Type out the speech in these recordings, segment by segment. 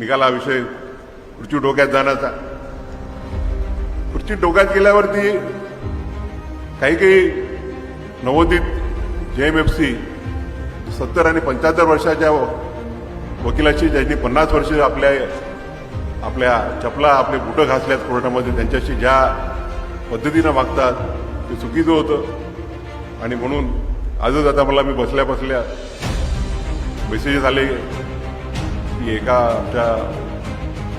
निघाला विषय. खुर्ची डोक्यात जाण्याचा. खुर्ची डोक्यात गेल्यावरती काही काही नवोदित जे एम एफ सी सत्तर आणि पंच्याहत्तर वर्षाच्या वकिलाची ज्यांनी पन्नास वर्ष आपल्या आपल्या चपला आपले बुटं घासल्यात कोर्टामध्ये त्यांच्याशी ज्या पद्धतीनं वागतात ते चुकीचं होतं. आणि म्हणून आजच आता मला मी बसल्या बसल्या मेसेजेस आले. की एका आमच्या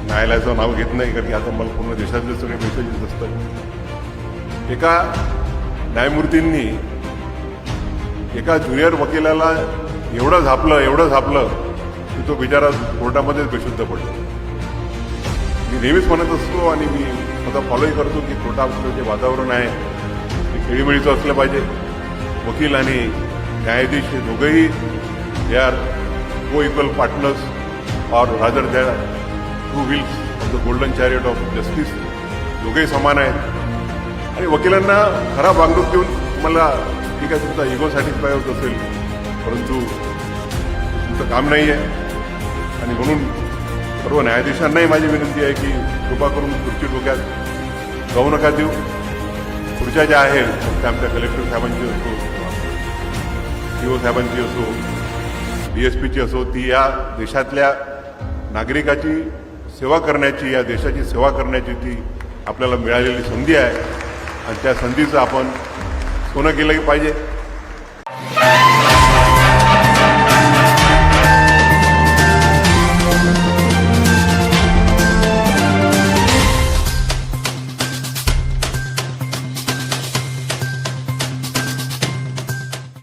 न्यायालयाचं नाव घेत नाही कारण की आता मला पूर्ण देशातले सगळे मेसेजेस असतात. एका न्यायमूर्तींनी एका ज्युनियर वकिलाला एवढं झापलं एवढं झापलं की तो बिचारा कोर्टामध्येच बेशुद्ध पडतो. मी नेहमीच म्हणत असतो आणि मी स्वतः फॉलोही करतो की कोर्टाचं जे वातावरण आहे ते खेळीमेळीचं असलं पाहिजे. वकील आणि न्यायाधीश हे दोघंही they are co equal partners or rather the two wheels of the golden chariot of justice दोघेही समान आहेत. आणि वकिलांना खराब वागणूक देऊन मला ठीक आहे तुमचा इगो सॅटिस्फाय होत असेल परंतु तुमचं काम नाही आहे आणि म्हणून सर्व न्यायाधीशांनाही माझी विनंती आहे की कृपा करून खुर्ची डोक्यात जाऊ नका देऊ. खुर्च्या ज्या आहेत त्या आमच्या कलेक्टर साहेबांची असो सी ओ साहेबांची असो डी एस पीची असो ती या देशातल्या नागरिकाची सेवा करण्याची या देशाची सेवा करण्याची ती आपल्याला मिळालेली संधी आहे. आणि त्या संधीचं आपण सोनं केलं पाहिजे.